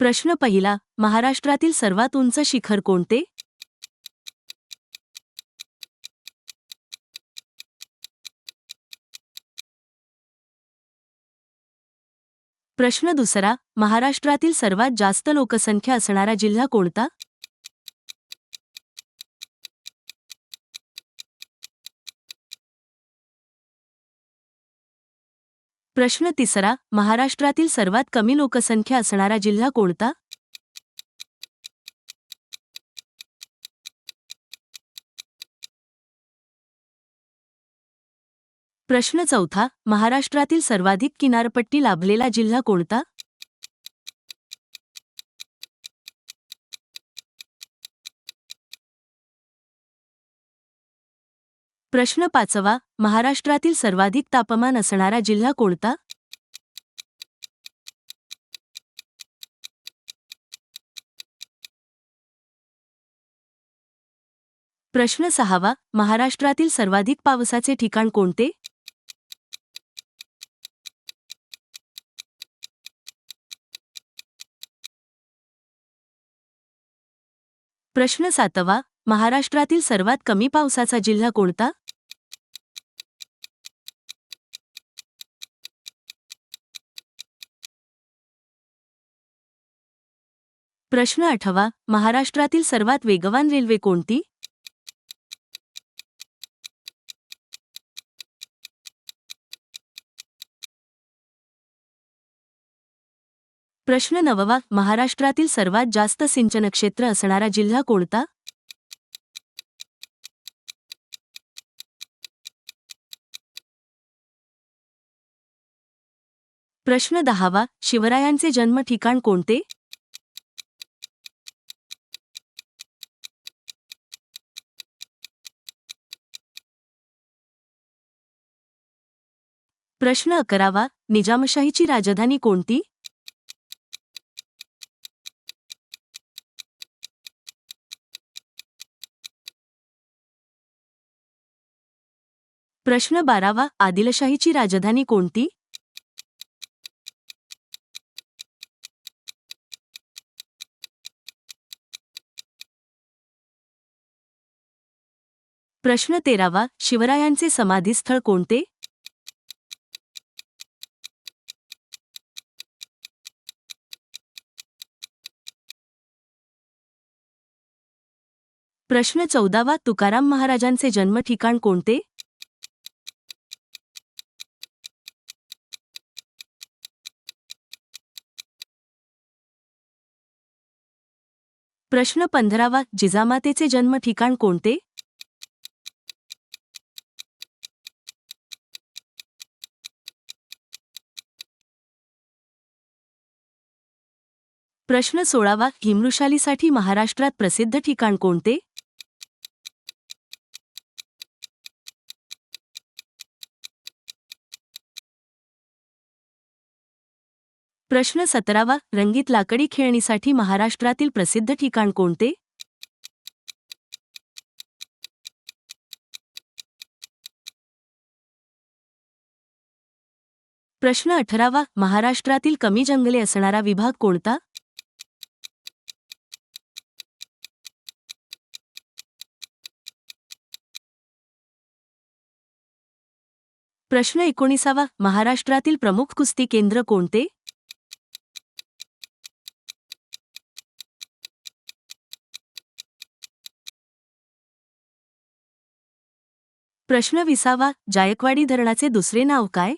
प्रश्न पहिला महाराष्ट्रातील सर्वात उंच शिखर कोणते? प्रश्न दुसरा महाराष्ट्रातील सर्वात जास्त लोकसंख्या असणारा जिल्हा कोणता? प्रश्न तिसरा महाराष्ट्रातील सर्वात कमी लोकसंख्या असणारा जिल्हा कोणता? प्रश्न चौथा महाराष्ट्रातील सर्वाधिक किनारपट्टी लाभलेला जिल्हा कोणता? प्रश्न पाचवा महाराष्ट्रातील सर्वाधिक तापमान असणारा जिल्हा कोणता? प्रश्न सहावा महाराष्ट्रातील सर्वाधिक पावसाचे ठिकाण कोणते? प्रश्न सातवा महाराष्ट्रातील सर्वात कमी पावसाचा जिल्हा कोणता? प्रश्न आठवा महाराष्ट्रातील सर्वात वेगवान रेल्वे कोणती? प्रश्न नववा महाराष्ट्रातील सर्वात जास्त सिंचन क्षेत्र असणारा जिल्हा कोणता? प्रश्न दहावा शिवरायांचे जन्म ठिकाण कोणते? प्रश्न अकरावा निजामशाहीची राजधानी कोणती? प्रश्न बारावा आदिलशाहीची राजधानी कोणती? प्रश्न तेरावा शिवरायांचे समाधीस्थळ कोणते? प्रश्न चौदावा तुकाराम महाराजांचे जन्म ठिकाण कोणते? प्रश्न पंधरावा जिजामातेचे जन्म ठिकाण कोणते? प्रश्न सोळावा हिमृशालीसाठी महाराष्ट्रात प्रसिद्ध ठिकाण कोणते? प्रश्न सतरावा. रंगीत लाकडी खेळणीसाठी महाराष्ट्रातील प्रसिद्ध ठिकाण कोणते? प्रश्न अठरावा. महाराष्ट्रातील कमी जंगले असणारा विभाग कोणता? प्रश्न एकोणीसावा. महाराष्ट्रातील प्रमुख कुस्ती केंद्र कोणते? प्रश्न विसावा. जायकवाडी धरणाचे दुसरे नाव काय?